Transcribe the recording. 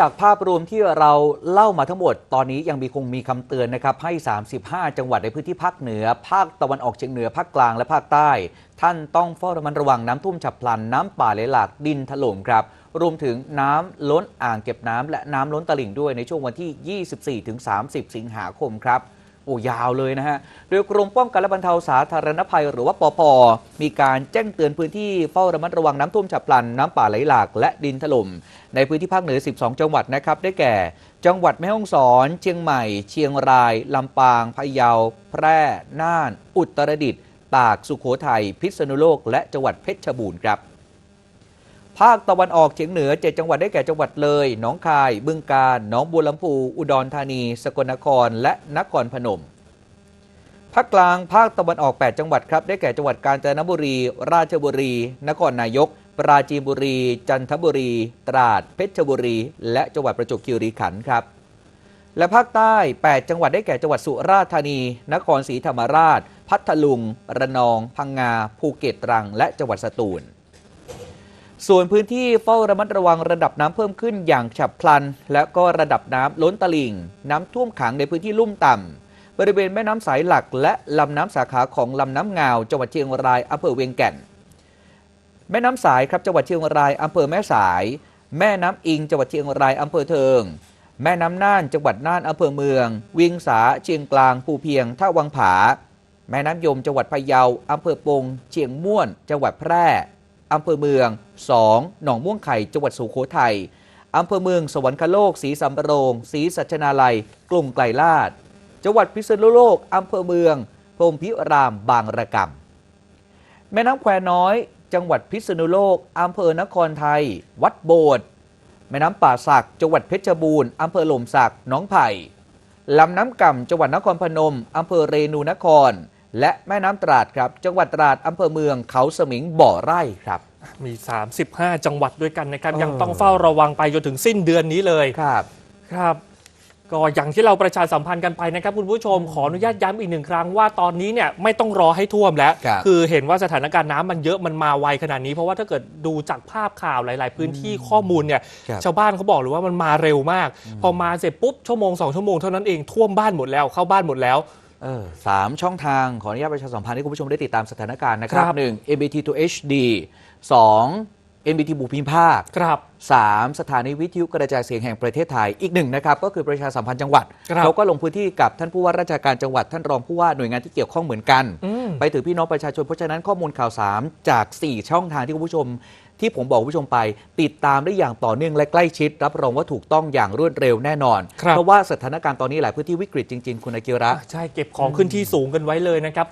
จากภาพรวมที่เราเล่ามาทั้งหมด ตอนนี้ยังมีคงมีคำเตือนนะครับ ให้ 35 จังหวัดในพื้นที่ภาคเหนือ ภาคตะวันออกเฉียงเหนือ ภาคกลางและภาคใต้ ท่านต้องเฝ้าระมัดระวังน้ำท่วมฉับพลัน น้ำป่าไหลหลากดินถล่มครับ รวมถึงน้ำล้นอ่างเก็บน้ำและน้ำล้นตลิ่งด้วยในช่วงวันที่ 24-30 สิงหาคมครับ อ้ยาวเลยนะฮะ โดยกรมป้องกันและบรรเทาสาธารณภัย หรือว่าปปมีการแจ้งเตือนพื้นที่เฝ้าระมัดระวังน้ำท่วมฉับพลัน น้ำป่าไหลหลากและดินถล่มในพื้นที่ภาคเหนือ 12 จังหวัดนะครับ ได้แก่ จังหวัดแม่ฮ่องสอน เชียงใหม่ เชียงราย ลำปาง พะเยา แพร่ น่าน อุตรดิตถ์ ตาก สุโขทัย พิษณุโลก และจังหวัดเพชรบูรณ์ครับ ภาคตะวันออกเฉียงเหนือ 7 จังหวัดได้แก่จังหวัดเลย หนองคาย บึงกาฬ หนองบัวลำพู อุดรธานี สกลนคร และนครพนม ภาคกลาง ภาคตะวันออก 8 จังหวัดครับ ได้แก่จังหวัดกาญจนบุรี ราชบุรี นครนายก ปราจีนบุรี จันทบุรี ตราด เพชรบุรี และจังหวัดประจวบคีรีขันธ์ครับ และภาคใต้ 8 จังหวัดได้แก่จังหวัดสุราษฎร์ธานี นครศรีธรรมราช พัทลุง ระนอง พังงา ภูเก็ต ตรัง และจังหวัดสตูล ส่วนพื้นที่เฝ้าระมัดระวังระดับน้ำเพิ่มขึ้นอย่างฉับพลัน และก็ระดับน้ำล้นตลิ่ง น้ำท่วมขังในพื้นที่ลุ่มต่ำบริเวณแม่น้ำสายหลัก และลำน้ำสาขาของลำน้ำงาวจังหวัดเชียงรายอำเภอเวียงแก่น แม่น้ำสายครับจังหวัดเชียงรายอำเภอแม่สาย แม่น้ำอิงจังหวัดเชียงรายอำเภอเทิง แม่น้ำน่านจังหวัดน่านอำเภอเมือง เวิงสาเชียงกลางภูเพียงท่าวังผา แม่น้ำยมจังหวัดพะเยาอำเภอปงเชียงม่วน จังหวัดแพร่ อำเภอเมือง 2. หนองม่วงไข่จังหวัดสุโขทัยอำเภอเมือง สวรรคโลกศรีสำโรงศรีสัชนาลัย กลุ่มไกลลาด จังหวัดพิษณุโลกอำเภอเมืองพรมพิรามบางระกำแม่น้ำแควน้อย จังหวัดพิษณุโลกอำเภอนครไทย วัดโบสถ์แม่น้ำป่าสัก จังหวัดเพชรบูรณ์อำเภอหล่มสักหนองไผ่ลำน้ำก่ำจังหวัดนครพนมอำเภอเรนูนคร และแม่น้ำตราดครับ จังหวัดตราดอำเภอเมืองเขาสมิงบ่อไร่ครับ มี 35 จังหวัดด้วยกันนะครับเออยังต้องเฝ้าระวังไปจนถึงสิ้นเดือนนี้เลยครับ ครับ ก็อย่างที่เราประชาสัมพันธ์กันไปนะครับคุณผู้ชมขออนุญาตย้ำอีกหนึ่งครั้งว่าตอนนี้เนี่ยไม่ต้องรอให้ท่วมแล้วครับคือเห็นว่าสถานการณ์น้ำมันเยอะมันมาไวขนาดนี้ เพราะว่าถ้าเกิดดูจากภาพข่าวหลาย ๆ พื้นที่ข้อมูลเนี่ยครับชาวบ้านเขาบอกเลยว่ามันมาเร็วมาก พอมาเสร็จปุ๊บชั่วโมงสองชั่วโมงเท่านั้นเองท่วมบ้านหมดแล้วเข้าบ้านหมดแล้วเออ สามช่องทางขออนุญาตประชาสัมพันธ์ให้คุณผู้ชมได้ติดตามสถานการณ์นะครับครับหนึ่ง MBT to HD สอง MBT บุพิมพ์ภาคครับ3สถานีวิทยุกระจายเสียงแห่งประเทศไทยอีกหนึ่งนะครับ ก็คือประชาสัมพันธ์จังหวัดครับเขาก็ลงพื้นที่กับท่านผู้ว่าราชการจังหวัดท่านรองผู้ว่าหน่วยงานที่เกี่ยวข้องเหมือนกันอืม ไปถึงพี่น้องประชาชน เพราะฉะนั้นข้อมูลข่าวสารจาก 4 ช่องทางที่คุณผู้ชม ที่ผมบอกคุณผู้ชมไป ติดตามได้อย่างต่อเนื่องและใกล้ชิด รับรองว่าถูกต้องอย่างรวดเร็วแน่นอน ครับ เพราะว่าสถานการณ์ตอนนี้หลายพื้นที่วิกฤตจริง ๆ คุณอากิระ ใช่เก็บของขึ้นที่สูงกันไว้เลยนะครับ